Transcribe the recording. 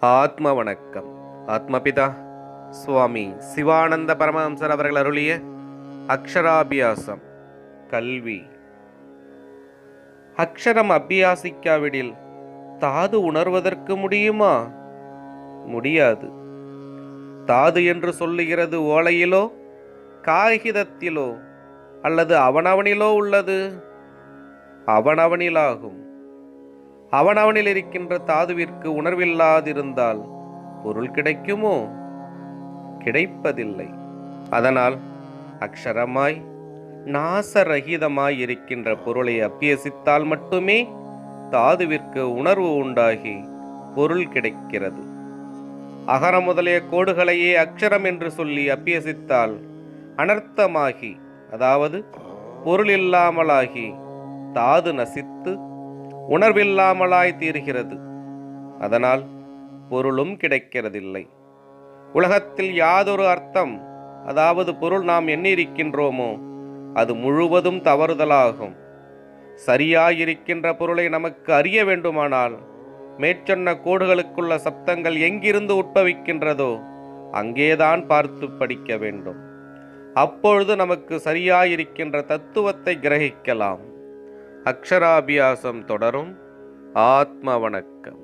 ஆத்ம வணக்கம் ஆத்மபிதா சுவாமி சிவானந்த பரமஹம்சர் அவர்கள் அருளிய அக்ஷராபியாசம் கல்வி. அக்ஷரம் அபியாசிக்காவிடில் தாது உணர்வதற்கு முடியுமா? முடியாது. தாது என்று சொல்லுகிறது ஓலையிலோ காகிதத்திலோ அல்லது அவனவனிலோ உள்ளது? அவனவனிலாகும். அவனவனில் இருக்கின்ற தாதுவிற்கு உணர்வில்லாதிருந்தால் பொருள் கிடைக்குமோ? கிடைப்பதில்லை. அதனால் அக்ஷரமாய் நாசரகிதமாய் இருக்கின்ற பொருளை அபியசித்தால் மட்டுமே தாதுவிற்கு உணர்வு உண்டாகி பொருள் கிடைக்கிறது. அகர முதலிய கோடுகளையே அக்ஷரம் என்று சொல்லி அபியசித்தால் அனர்த்தமாகி அதாவது பொருள் இல்லாமலாகி தாது நசித்து உணர்வில்லாமலாய் தீர்கிறது. அதனால் பொருளும் கிடைக்கிறதில்லை. உலகத்தில் யாதொரு அர்த்தம் அதாவது பொருள் நாம் எண்ணியிருக்கின்றோமோ அது முழுவதும் தவறுதலாகும். சரியாயிருக்கின்ற பொருளை நமக்கு அறிய வேண்டுமானால் மேற்சொன்ன கோடுகளுக்குள்ள சப்தங்கள் எங்கிருந்து உட்பவிக்கின்றதோ அங்கேதான் பார்த்து படிக்க வேண்டும். அப்பொழுது நமக்கு சரியாயிருக்கின்ற தத்துவத்தை கிரகிக்கலாம். அக்ஷராபியாசம் தொடரும் ஆத்ம வணக்கம்